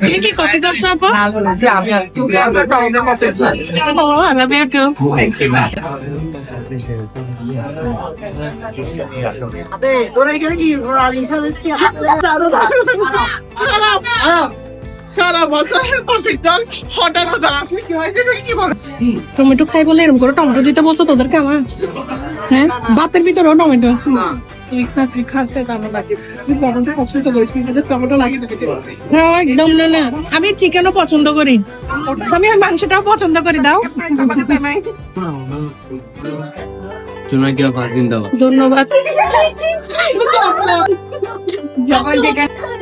তুমি কি কফি করছ আপা আমি আজকে টমেটো করতেছি ও আমি বেটু তোরা এখানে কি সাথে সারা জল হঠাৎ রোজা আসলে কি হয়েছে কি বলে? টমেটো খাই বলে এরকম করে টমেটো দিতে বলছো তোদেরকে আমার? হ্যাঁ? ভাতের ভিতরেও টমেটো আছে? না তুই খা তুই খাস না কেমন লাগে। তুই টমেটো পছন্দ করিস কিন্তু টমেটো লাগে না খেতে হ্যাঁ, একদম না না। আমি চিকেনও পছন্দ করি। আমি মাংসটাও পছন্দ করি দাও। চুনাকিয়া ভাত জিন্দাবাদ। ধন্যবাদ।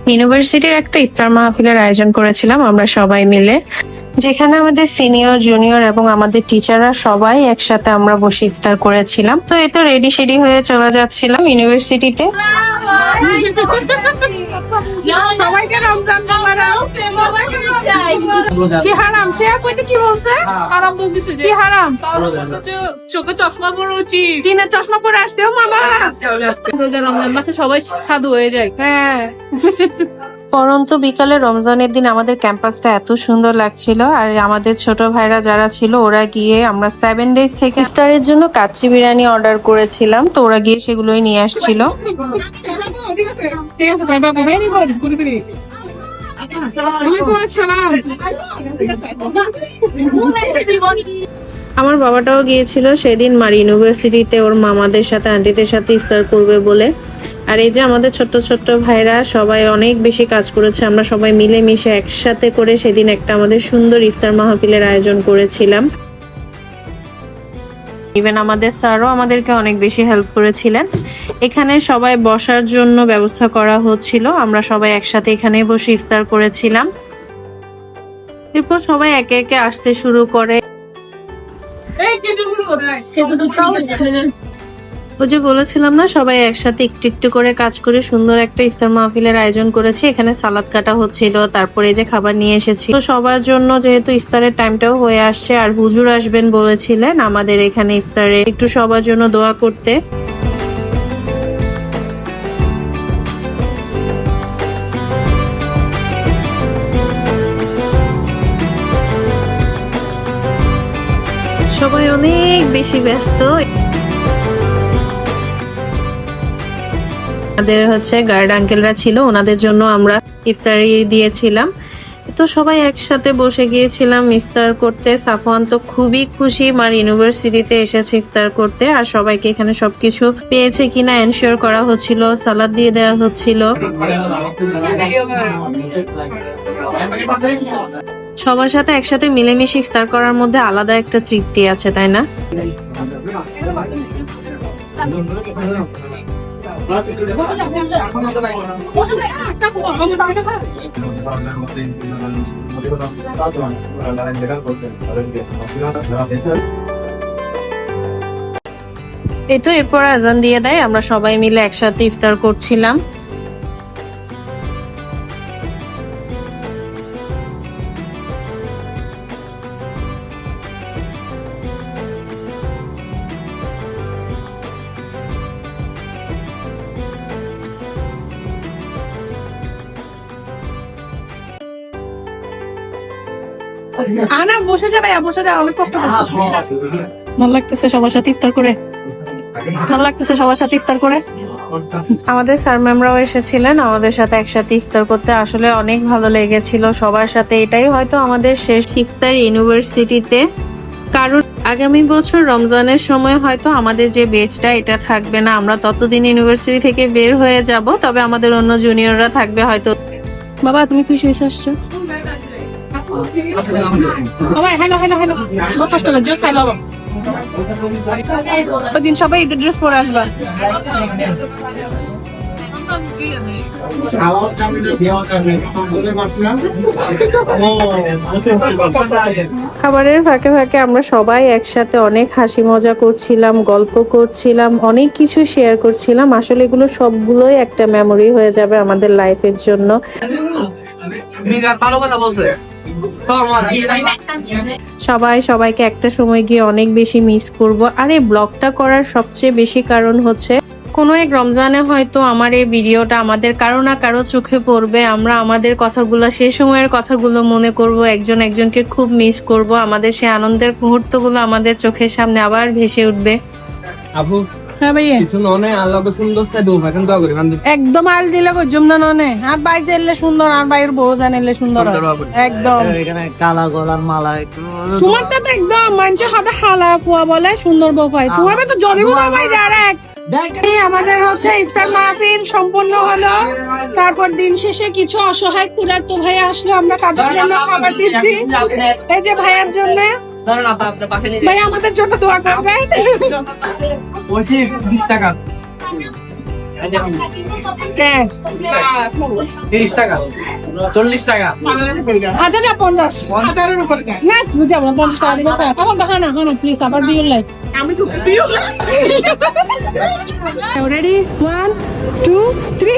ইউনিভার্সিটির একটা ইফতার মাহফিলের আয়োজন করেছিলাম আমরা সবাই মিলে। যেখানে আমাদের সিনিয়র জুনিয়র এবং আমাদের টিচাররা সবাই একসাথে আমরা বসে ইফতার করেছিলাম। তো এই তো রেডি সেডি হয়ে চলে যাচ্ছিলাম ইউনিভার্সিটিতে। সবাইকে রমজান কি হারাম? সে কইতে কি বলছে? হারাম বলতেছে কি হারাম? তাহলে বলতো যে চোখে চশমা পরা উচিত। কিনা চশমা পরে আসতেও মামা। রোজা রমজান মাসে সবাই সাধু হয়ে যায়। হ্যাঁ। পরন্তু বিকালে রমজানের দিন আমাদের ক্যাম্পাসটা এত সুন্দর লাগছিল আর আমাদের ছোট ভাইরা যারা ছিল ওরা গিয়ে আমরা সেভেন ডেজ থেকে ইফতারের জন্য কাচ্চি বিরিয়ানি অর্ডার করেছিলাম তো ওরা গিয়ে সেগুলোই নিয়ে আসছিল। আমার বাবাটাও গিয়েছিল সেদিন মার ইউনিভার্সিটিতে ওর মামাদের সাথে আন্টিদের সাথে ইফতার করবে বলে। আর এই যে আমাদের ছোট্ট ছোট্ট ভাইরা সবাই অনেক বেশি কাজ করেছে আমরা সবাই মিলেমিশে একসাথে করে সেদিন একটা আমাদের সুন্দর ইফতার মাহফিলের আয়োজন করেছিলাম। ইভেন আমাদের স্যারও আমাদেরকে অনেক বেশি হেল্প করেছিলেন। এখানে সবাই বসার জন্য ব্যবস্থা করা হচ্ছিল আমরা সবাই একসাথে এখানে বসে ইফতার করেছিলাম। এরপর সবাই একে একে আসতে শুরু করে। ওই যে বলেছিলাম না, সবাই একসাথে একটু একটু করে কাজ করে সুন্দর একটা ইফতার মাহফিলের আয়োজন করেছি। এখানে সালাদ কাটা হচ্ছিল, তারপরে যে খাবার নিয়ে এসেছি। তো সবার জন্য যেহেতু ইফতারের টাইমটাও হয়ে আসছে, আর হুজুর আসবেন বলেছিলেন আমাদের এখানে ইফতারে, একটু সবার জন্য দোয়া করতে। সবাই অনেক বেশি ব্যস্ত। আমাদের হচ্ছে গার্ড আঙ্কেলরা ছিল, ওনাদের জন্য আমরা ইফতারি দিয়েছিলাম। তো সবাই একসাথে বসে গিয়েছিলাম ইফতার করতে। সাফওয়ান তো খুবই খুশি, মার ইউনিভার্সিটিতে এসেছে ইফতার করতে। আর সবাইকে এখানে সবকিছু পেয়েছে কিনা এনশিওর করা হচ্ছিল, সালাদ দিয়ে দেওয়া হচ্ছিল। সবার সাথে একসাথে মিলেমিশে ইফতার করার মধ্যে আলাদা একটা তৃপ্তি আছে, তাই না? এই তো এরপর আজান দিয়ে দেয় আমরা সবাই মিলে একসাথে ইফতার করছিলাম। আনা বসে যাবে বসে যা অনেক কষ্ট ভালো লাগতেছে সবার সাথে ইফতার করে। ভালো লাগতেছে সবার সাথে ইফতার করে। আমাদের স্যার ম্যামরাও এসেছিলেন আমাদের সাথে একসাথে ইফতার করতে। আসলে অনেক ভালো লেগেছিল সবার সাথে। এটাই হয়তো আমাদের শেষ ইফতার ইউনিভার্সিটিতে। কারণ আগামী বছর রমজানের সময় হয়তো আমাদের যে বেচটা এটা থাকবে না। আমরা ততদিন ইউনিভার্সিটি থেকে বের হয়ে যাব তবে আমাদের অন্য জুনিয়ররা থাকবে হয়তো। বাবা তুমি খুশি হয়ে আসছো? হ্যালো কষ্ট সবাই ঈদের ড্রেস পরে আসবা। খাবারের ফাঁকে ফাঁকে আমরা সবাই একসাথে অনেক হাসি মজা করছিলাম গল্প করছিলাম অনেক কিছু শেয়ার করছিলাম। আসলে এগুলো সবগুলোই একটা মেমোরি হয়ে যাবে আমাদের লাইফের জন্য। ভালো কথা বলছে। সবাই, সবাইকে একটা সময় গিয়ে অনেক বেশি মিস করব। আর এই ব্লগটা করার সবচেয়ে বেশি কারণ হচ্ছে, কোনো এক রমজানে হয়তো আমার এই ভিডিওটা আমাদের কারও না কারও চোখে পড়বে। আমরা আমাদের কথাগুলো সেই সময়ের কথাগুলো মনে করব, একজন একজনকে খুব মিস করব। আমাদের সেই আনন্দের মুহূর্তগুলো আমাদের চোখের সামনে আবার ভেসে উঠবে। হ্যাঁ ভাইয়া। কিছু ননে আল্লাহকে সুন্দর এখন দোয়া করি একদম আল দিলে গজম না ননে। আর বাই সুন্দর আর বউ জানিলে সুন্দর। সুন্দর হবে। একদম। এখানে কালা গলার মালা একটু তোমারটা তো একদম মানুষের হাতে হালা ফুয়া বলে সুন্দর বউ পাই তোমার তো জলি বউ পাই ডাইরেক্ট এই আমাদের হচ্ছে ইফতার মাহফিল সম্পন্ন হলো। তারপর দিন শেষে কিছু অসহায় ক্ষুধার্ত ভাই আসলো আমরা তাদের জন্য খাবার দিচ্ছি। এই যে ভাইয়ার জন্য। ভাই আমাদের জন্য দোয়া করবেন বলছি বিশ টাকা। হ্যাঁ। তিরিশ টাকা। চল্লিশ টাকা। আচ্ছা যা পঞ্চাশ। হাজারের উপরে যায়। না বুঝাবো না পঞ্চাশ টাকা দিবে আমার হানা হানা প্লিজ আবার বিউর লাইক আমি তো প্রিয় রেডি ওয়ান টু থ্রি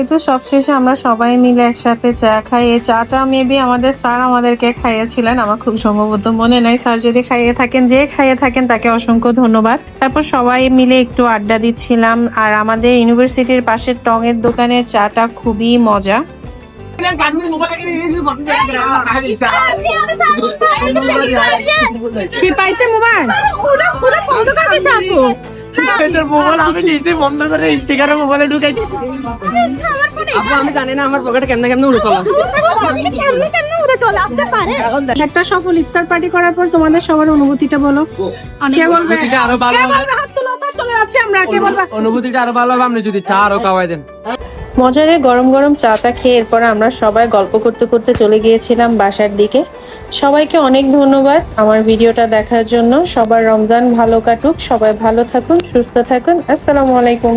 এই তো সবশেষে আমরা সবাই মিলে একসাথে চা খাই এই চাটা মেবি আমাদের স্যার আমাদেরকে খাইয়েছিলেন আমার খুব সম্ভবত মনে নাই স্যার যদি খাইয়ে থাকেন যে খাইয়ে থাকেন তাকে অসংখ্য ধন্যবাদ তারপর সবাই মিলে একটু আড্ডা দিচ্ছিলাম আর আমাদের ইউনিভার্সিটির পাশের টঙের দোকানের চাটা খুবই মজা কি পাইছে মোবাইল বন্ধ করে দিছে আপু মোবাইল আমি নিজে বন্ধ করে ইফতিকারের মোবাইলে ঢুকাই দিছি আপু আমি জানি না আমার পকেটে কেমনে কেমনে উড়ে চলা। একটা সফল ইফতার পার্টি করার পর তোমাদের সবার অনুভূতিটা বলো। কে বলবে? অনুভূতিটা আরও ভালো হবে। অনুভূতিটা আরও ভালো হবে আপনি যদি চা আরও খাওয়াই দেন। মজারে গরম গরম চাটা খেয়ে এরপর আমরা সবাই গল্প করতে করতে চলে গিয়েছিলাম বাসার দিকে। সবাইকে অনেক ধন্যবাদ আমার ভিডিওটা দেখার জন্য। সবার রমজান ভালো কাটুক, সবাই ভালো থাকুন, সুস্থ থাকুন। আসসালামু আলাইকুম।